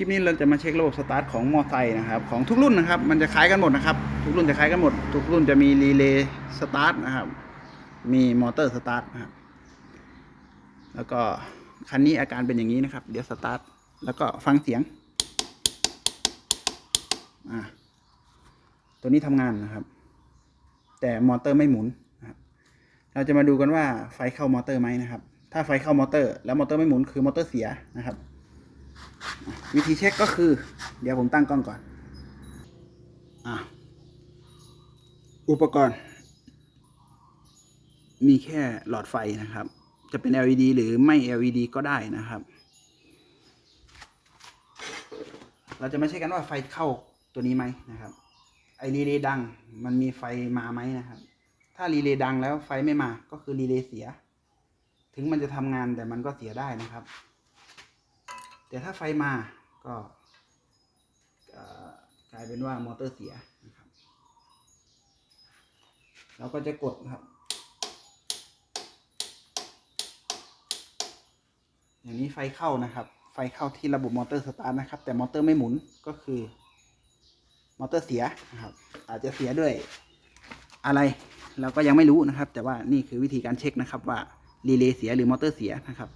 คลิปนี้เราจะมาเช็คระบบสตาร์ทของมอไซค์นะครับของทุกรุ่นนะครับ มันจะคล้ายกันหมดนะครับ ทุกรุ่นจะคล้ายกันหมด ทุกรุ่นจะมีรีเลย์สตาร์ทนะครับ มีมอเตอร์สตาร์ทนะครับ แล้วก็คันนี้อาการเป็นอย่างนี้นะครับ เดี๋ยวสตาร์ทแล้วก็ฟังเสียงอ่าตัวนี้ทำงานนะครับ แต่มอเตอร์ไม่หมุนนะครับเราจะมาดูกันว่าไฟเข้ามอเตอร์ไหมนะครับ ถ้าไฟเข้ามอเตอร์ แล้วมอเตอร์ไม่หมุนคือมอเตอร์เสียนะครับ วิธีเช็คก็คือ เดี๋ยวผมตั้งกล้องก่อนออุปกรณ์ มีแค่หลอดไฟนะครับ จะเป็น LED หรือไม่ LED ก็ได้นะครับ เราจะไมาเช็คกันว่าไฟเข้าตัวนี้ไหมนะครับ ไอรีเลย์ดังมันมีไฟมาไหมนะครับ ถ้ารีเลย์ดังแล้วไฟไม่มาก็คือรีเลย์เสีย ถึงมันจะทำงานแต่มันก็เสียได้นะครับ แต่ถ้าไฟมาก็กลายเป็นว่ามอเตอร์เสียนะครับ เราก็จะกดครับ อย่างนี้ไฟเข้านะครับ ไฟเข้าที่ระบบมอเตอร์สตาร์ทนะครับ แต่มอเตอร์ไม่หมุนก็คือมอเตอร์เสียนะครับ อาจจะเสียด้วยอะไรเราก็ยังไม่รู้นะครับ แต่ว่านี่คือวิธีการเช็คนะครับว่ารีเลย์เสียหรือมอเตอร์เสียนะครับ